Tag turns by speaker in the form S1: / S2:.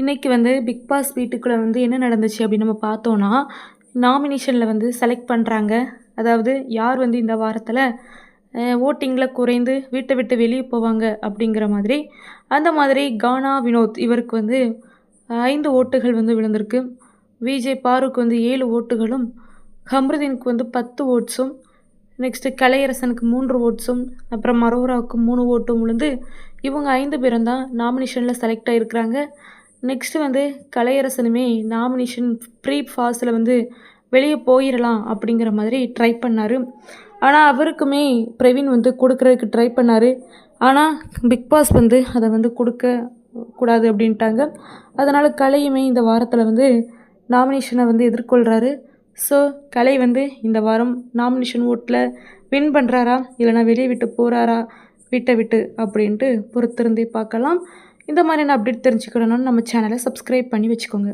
S1: இன்றைக்கி வந்து big pass வீட்டுக்குள்ளே வந்து என்ன நடந்துச்சு அப்படின்னு நம்ம பார்த்தோன்னா நாமினேஷனில் வந்து செலக்ட் பண்ணுறாங்க அதாவது யார் வந்து இந்த வாரத்தில் ஓட்டிங்கில் குறைந்து வீட்டை விட்டு வெளியே போவாங்க அப்படிங்கிற மாதிரி அந்த மாதிரி கானா வினோத் இவருக்கு வந்து ஐந்து ஓட்டுகள் வந்து விழுந்திருக்கு. விஜய் பாருக்கு வந்து ஏழு ஓட்டுகளும் ஹம்ருதீனுக்கு வந்து பத்து ஓட்ஸும் நெக்ஸ்ட்டு கலையரசனுக்கு மூன்று ஓட்ஸும் அப்புறம் மரோராவுக்கு மூணு ஓட்டும் விழுந்து இவங்க ஐந்து பேரும் தான் நாமினேஷனில் செலக்ட் ஆகிருக்கிறாங்க நெக்ஸ்ட்டு வந்து கலையரசனுமே நாமினேஷன் ப்ரீ ஃபாஸில் வந்து வெளியே போயிடலாம் அப்படிங்கிற மாதிரி ட்ரை பண்ணார். ஆனால் அவருக்குமே பிரவீன் வந்து கொடுக்குறதுக்கு ட்ரை பண்ணார். ஆனால் பிக் பாஸ் வந்து அதை வந்து கொடுக்க கூடாது அப்படின்ட்டாங்க. அதனால் கலையுமே இந்த வாரத்தில் வந்து நாமினேஷனை வந்து எதிர்கொள்கிறாரு ஸோ கலை வந்து இந்த வாரம் நாமினேஷன் ஓட்டில் வின் பண்ணுறாரா இல்லைனா வெளியே விட்டு போகிறாரா வீட்டை விட்டு அப்படின்ட்டு பொறுத்திருந்தே பார்க்கலாம். இந்த மாதிரியான அப்டேட் தெரிஞ்சுக்கணும்னு நம்ம சேனலை சப்ஸ்கிரைப் பண்ணி வச்சுக்கோங்க.